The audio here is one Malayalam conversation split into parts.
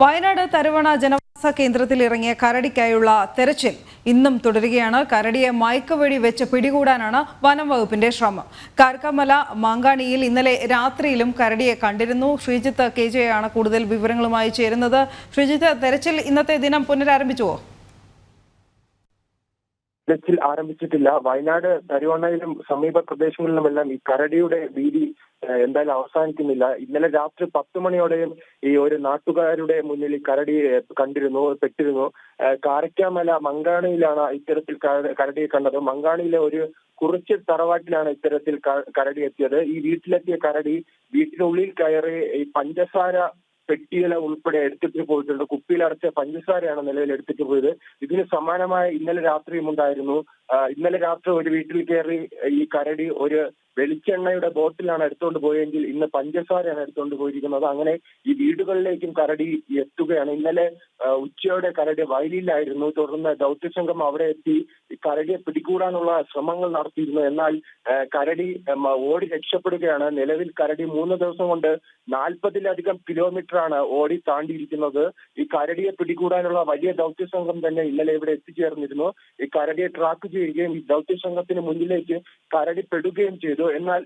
വയനാട് തരുവണ ജനവാസ കേന്ദ്രത്തിൽ ഇറങ്ങിയ കരടിക്കായുള്ള തെരച്ചിൽ ഇന്നും തുടരുകയാണ്. കരടിയെ മയക്കുവെടി വെച്ച് പിടികൂടാനാണ് വനം വകുപ്പിന്റെ ശ്രമം. കാർക്കമല മാങ്കാണിയിൽ ഇന്നലെ രാത്രിയിലും കരടിയെ കണ്ടിരുന്നു. ശ്രീജിത്ത് കെ ജെ ആണ് കൂടുതൽ വിവരങ്ങളുമായി ചേരുന്നത്. ശ്രീജിത്ത് തെരച്ചിൽ ഇന്നത്തെ ദിനം പുനരാരംഭിച്ചുവോ? തെരച്ചിൽ ആരംഭിച്ചിട്ടില്ല. വയനാട് തരുവണ്ണയിലും സമീപ പ്രദേശങ്ങളിലുമെല്ലാം ഈ കരടിയുടെ ഭീതി എന്തായാലും അവസാനിക്കുന്നില്ല. ഇന്നലെ രാത്രി പത്ത് മണിയോടെയും ഈ ഒരു നാട്ടുകാരുടെ മുന്നിൽ ഈ കരടി കണ്ടിരുന്നു പെട്ടിരുന്നു. കാരക്കാമല മങ്കാണിയിലാണ് ഇത്തരത്തിൽ കര- കരടിയെ കണ്ടത്. മങ്കാണിയിലെ ഒരു കുറച്ച് തറവാട്ടിലാണ് ഇത്തരത്തിൽ കരടി എത്തിയത്. ഈ വീട്ടിലെത്തിയ കരടി വീട്ടിനുള്ളിൽ കയറി ഈ പഞ്ചസാര പെട്ടിയില ഉൾപ്പെടെ എടുത്തിട്ട് പോയിട്ടുണ്ട്. കുപ്പിയിലടച്ച പഞ്ചസാരയാണ് നിലവിൽ എടുത്തിട്ട് പോയത്. ഇതിന് സമാനമായ ഇന്നലെ രാത്രിയും ഉണ്ടായിരുന്നു. ഇന്നലെ രാത്രി ഒരു വീട്ടിൽ കയറി ഈ കരടി ഒരു വെളിച്ചെണ്ണയുടെ ബോട്ടിലാണ് എടുത്തുകൊണ്ട് പോയെങ്കിൽ ഇന്ന് പഞ്ചസാരയാണ് എടുത്തുകൊണ്ട് പോയിരിക്കുന്നത്. അങ്ങനെ ഈ വീടുകളിലേക്കും കരടി എത്തുകയാണ്. ഇന്നലെ ഉച്ചയോടെ കരടി വയലിലായിരുന്നു. തുടർന്ന് ദൗത്യസംഘം അവിടെ എത്തി. കരടിയെ പിടികൂടാനുള്ള ശ്രമങ്ങൾ നടത്തിയിരുന്നു. എന്നാൽ കരടി ഓടി രക്ഷപ്പെടുകയാണ്. നിലവിൽ കരടി മൂന്ന് ദിവസം കൊണ്ട് നാൽപ്പതിലധികം കിലോമീറ്റർ ആണ് ഓടി താണ്ടിയിരിക്കുന്നത്. ഈ കരടിയെ പിടികൂടാനുള്ള വലിയ ദൗത്യ സംഘം തന്നെ ഇന്നലെ ഇവിടെ എത്തിച്ചേർന്നിരുന്നു. ഈ കരടിയെ ട്രാക്ക് ചെയ്യുകയും ഈ ദൗത്യ സംഘത്തിന് മുന്നിലേക്ക് കരടി പെടുകയും ചെയ്തു. എന്നാൽ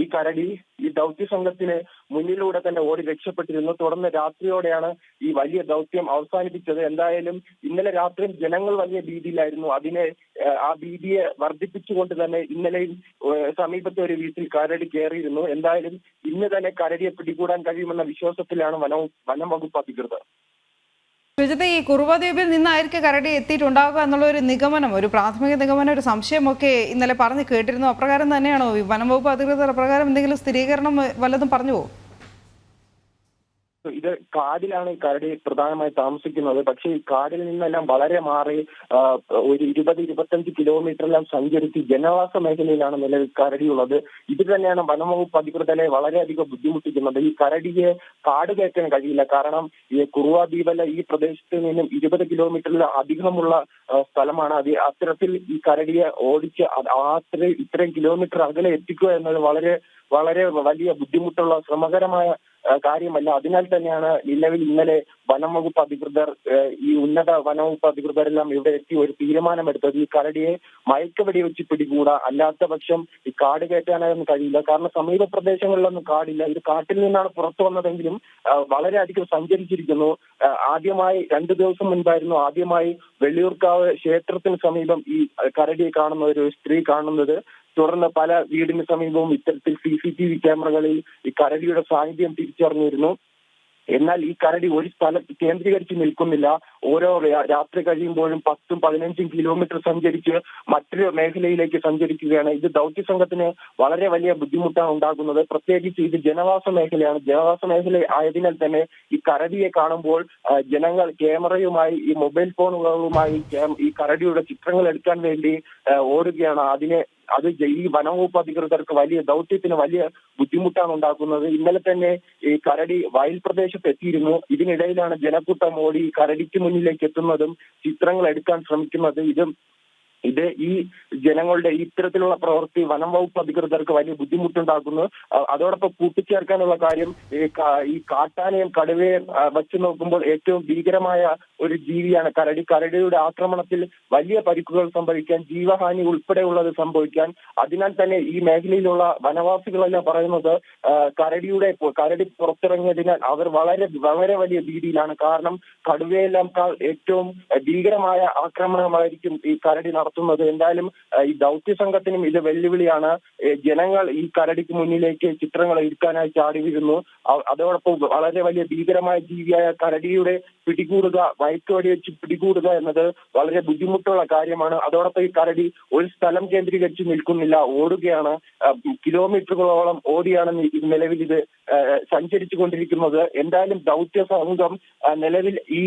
ഈ കരടി ഈ ദൗത്യ സംഘത്തിന് മുന്നിലൂടെ തന്നെ ഓടി രക്ഷപ്പെട്ടിരുന്നു. തുടർന്ന് രാത്രിയോടെയാണ് ഈ വലിയ ദൗത്യം അവസാനിപ്പിച്ചത്. എന്തായാലും ഇന്നലെ രാത്രി ജനങ്ങൾ വലിയ ഭീതിയിലായിരുന്നു. അതിനെ ആ ഭീതിയെ വർദ്ധിപ്പിച്ചുകൊണ്ട് തന്നെ ഇന്നലെയും സമീപത്തെ ഒരു വീട്ടിൽ കരടി കയറിയിരുന്നു. എന്തായാലും ഇന്ന് തന്നെ കരടിയെ പിടികൂടാൻ കഴിയുമെന്ന വിശ്വാസത്തിലാണ് വനം വനം വകുപ്പ് അധികൃതർ. ശ്രീജിത്ത് ഈ കുറുവദ്വീപിൽ നിന്നായിരിക്കും കരടി എത്തിയിട്ടുണ്ടാവുക എന്നുള്ള ഒരു നിഗമനം ഒരു പ്രാഥമിക നിഗമനം ഒരു സംശയമൊക്കെ ഇന്നലെ പറഞ്ഞു കേട്ടിരുന്നു. അപ്രകാരം തന്നെയാണോ വനം വകുപ്പ് അധികൃതർ അപ്രകാരം എന്തെങ്കിലും സ്ഥിരീകരണം വല്ലതും പറഞ്ഞുവോ ഇത് കാടിലാണ് കരടി പ്രധാനമായി താമസിക്കുന്നത്. പക്ഷേ ഈ കാടിൽ നിന്നെല്ലാം വളരെ മാറി ഒരു ഇരുപത് ഇരുപത്തഞ്ച് കിലോമീറ്ററെല്ലാം സഞ്ചരിച്ച് ജനവാസ മേഖലയിലാണ് നിലവിൽ കരടിയുള്ളത് ഇത് തന്നെയാണ് വനംവകുപ്പ് അധികൃതരെ വളരെയധികം ബുദ്ധിമുട്ടിക്കുന്നത്. ഈ കരടിയെ കാട് കയറ്റാൻ കഴിയില്ല. കാരണം ഈ കുറുവ ദ്വീപല്ല ഈ പ്രദേശത്ത് നിന്നും ഇരുപത് കിലോമീറ്ററിൽ അധികമുള്ള സ്ഥലമാണ്. അത് അത്തരത്തിൽ ഈ കരടിയെ ഓടിച്ച് അത്രയും ഇത്രയും കിലോമീറ്റർ അകലെ എത്തിക്കുക എന്നത് വളരെ വളരെ വലിയ ബുദ്ധിമുട്ടുള്ള ശ്രമകരമായ കാര്യമല്ല. അതിനാൽ തന്നെയാണ് നിലവിൽ ഇന്നലെ വനം വകുപ്പ് അധികൃതർ ഈ ഉന്നത വനവകുപ്പ് അധികൃതരെല്ലാം ഇവിടെ എത്തി ഒരു തീരുമാനമെടുത്തത്. ഈ കരടിയെ മയക്കവെടി വെച്ച് പിടികൂടാ. അല്ലാത്ത പക്ഷം ഈ കാട് കയറ്റാനൊന്നും കഴിയില്ല. കാരണം സമീപ പ്രദേശങ്ങളിലൊന്നും കാടില്ല. ഇത് കാട്ടിൽ നിന്നാണ് പുറത്തു വന്നതെങ്കിലും വളരെയധികം സഞ്ചരിച്ചിരിക്കുന്നു. ആദ്യമായി രണ്ടു ദിവസം മുൻപായിരുന്നു ആദ്യമായി വെള്ളിയൂർക്കാവ് ക്ഷേത്രത്തിന് സമീപം ഈ കരടിയെ കാണുന്ന ഒരു സ്ത്രീ കാണുന്നത്. തുടർന്ന് പല വീടിന് സമീപവും ഇത്തരത്തിൽ സി സി ടി വി ക്യാമറകളിൽ ഈ കരടിയുടെ സാന്നിധ്യം തിരിച്ചറിഞ്ഞിരുന്നു. എന്നാൽ ഈ കരടി ഒരു സ്ഥലത്ത് കേന്ദ്രീകരിച്ച് നിൽക്കുന്നില്ല. ഓരോ രാത്രി കഴിയുമ്പോഴും പത്തും പതിനഞ്ചും കിലോമീറ്റർ സഞ്ചരിച്ച് മറ്റൊരു മേഖലയിലേക്ക് സഞ്ചരിക്കുകയാണ്. ഇത് ദൗത്യ സംഘത്തിന് വളരെ വലിയ ബുദ്ധിമുട്ടാണ് ഉണ്ടാകുന്നത്. പ്രത്യേകിച്ച് ഇത് ജനവാസ മേഖലയാണ്. ജനവാസ മേഖല ആയതിനാൽ തന്നെ ഈ കരടിയെ കാണുമ്പോൾ ജനങ്ങൾ ക്യാമറയുമായി ഈ മൊബൈൽ ഫോണുകളുമായി ഈ കരടിയുടെ ചിത്രങ്ങൾ എടുക്കാൻ വേണ്ടി ഓടുകയാണ്. അതിനെ അത് ഈ വനംവകുപ്പ് അധികൃതർക്ക് വലിയ ദൗത്യത്തിന് വലിയ ബുദ്ധിമുട്ടാണ് ഉണ്ടാക്കുന്നത്. ഇന്നലെ തന്നെ ഈ കരടി വയൽ പ്രദേശത്ത് എത്തിയിരുന്നു. ഇതിനിടയിലാണ് ജനക്കൂട്ടം ഓടി കരടിക്ക് മുന്നിലേക്ക് എത്തുന്നതും ചിത്രങ്ങൾ എടുക്കാൻ ശ്രമിക്കുന്നതും. ഇതും ഇത് ഈ ജനങ്ങളുടെ ഇത്തരത്തിലുള്ള പ്രവൃത്തി വനം വകുപ്പ് അധികൃതർക്ക് വലിയ ബുദ്ധിമുട്ടുണ്ടാക്കുന്നു. അതോടൊപ്പം കൂട്ടിച്ചേർക്കാനുള്ള കാര്യം ഈ കാട്ടാനയും കടുവയും വച്ച് നോക്കുമ്പോൾ ഏറ്റവും ഭീകരമായ ഒരു ജീവിയാണ്. കരടി കരടിയുടെ ആക്രമണത്തിൽ വലിയ പരിക്കുകൾ സംഭവിക്കാൻ ജീവഹാനി ഉൾപ്പെടെയുള്ളത് സംഭവിക്കാൻ. അതിനാൽ തന്നെ ഈ മേഖലയിലുള്ള വനവാസികളെല്ലാം പറയുന്നത് കരടിയുടെ കരടി പുറത്തിറങ്ങിയതിനാൽ അവർ വളരെ വളരെ വലിയ ഭീതിയിലാണ്. കാരണം കടുവയെല്ലാം ഏറ്റവും ഭീകരമായ ആക്രമണമായിരിക്കും ഈ കരടി നടത്തുന്നത്. എന്തായാലും ഈ ദൗത്യ സംഘത്തിനും ഇത് വെല്ലുവിളിയാണ്. ജനങ്ങൾ ഈ കരടിക്ക് മുന്നിലേക്ക് ചിത്രങ്ങൾ എടുക്കാനായി ചാടി വീഴുന്നു. അതോടൊപ്പം വളരെ വലിയ ഭീകരമായ ജീവിയായ കരടിയുടെ പിടികൂടുക മയക്കുവടി വെച്ച് പിടികൂടുക എന്നത് വളരെ ബുദ്ധിമുട്ടുള്ള കാര്യമാണ്. അതോടൊപ്പം ഈ കരടി ഒരു സ്ഥലം കേന്ദ്രീകരിച്ച് നിൽക്കുന്നില്ല. ഓടുകയാണ്. കിലോമീറ്ററുകളോളം ഓടിയാണ് നിലവിൽ ഇത് സഞ്ചരിച്ചു കൊണ്ടിരിക്കുന്നത് എന്തായാലും ദൗത്യ സംഘം നിലവിൽ ഈ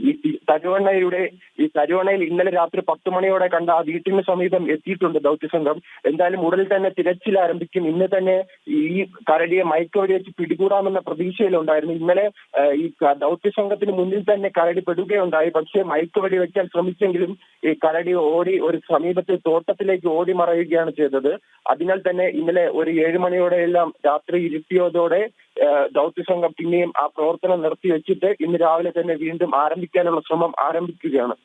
ഈ തരുവണ്ണയുടെ ഈ തരുവണ്ണയിൽ ഇന്നലെ രാത്രി പത്ത് മണിയോടെ കണ്ട ആ വീട്ടിന് സമീപം എത്തിയിട്ടുണ്ട് ദൗത്യസംഘം. എന്തായാലും ഉടൻ തന്നെ തിരച്ചിൽ ആരംഭിക്കും. ഇന്ന് തന്നെ ഈ കരടിയെ മയക്കുവടി വെച്ച് പിടികൂടാമെന്ന പ്രതീക്ഷയിലുണ്ടായിരുന്നു. ഇന്നലെ ഈ ദൗത്യസംഘത്തിന് മുന്നിൽ തന്നെ കരടി പെടുകയുണ്ടായി. പക്ഷേ മയക്കുവടി വെക്കാൻ ശ്രമിച്ചെങ്കിലും ഈ കരടി ഓടി ഒരു സമീപത്തെ തോട്ടത്തിലേക്ക് ഓടി മറയുകയാണ് ചെയ്തത്. അതിനാൽ തന്നെ ഇന്നലെ ഒരു ഏഴ് മണിയോടെയെല്ലാം രാത്രി ഇരുട്ടിയതോടെ ദൗത്യസംഘം പിന്നെയും ആ പ്രവർത്തനം നിർത്തിവെച്ചിട്ട് ഇന്ന് രാവിലെ തന്നെ വീണ്ടും ആരംഭിക്കാനുള്ള ശ്രമം ആരംഭിക്കുകയാണ്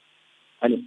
അനു.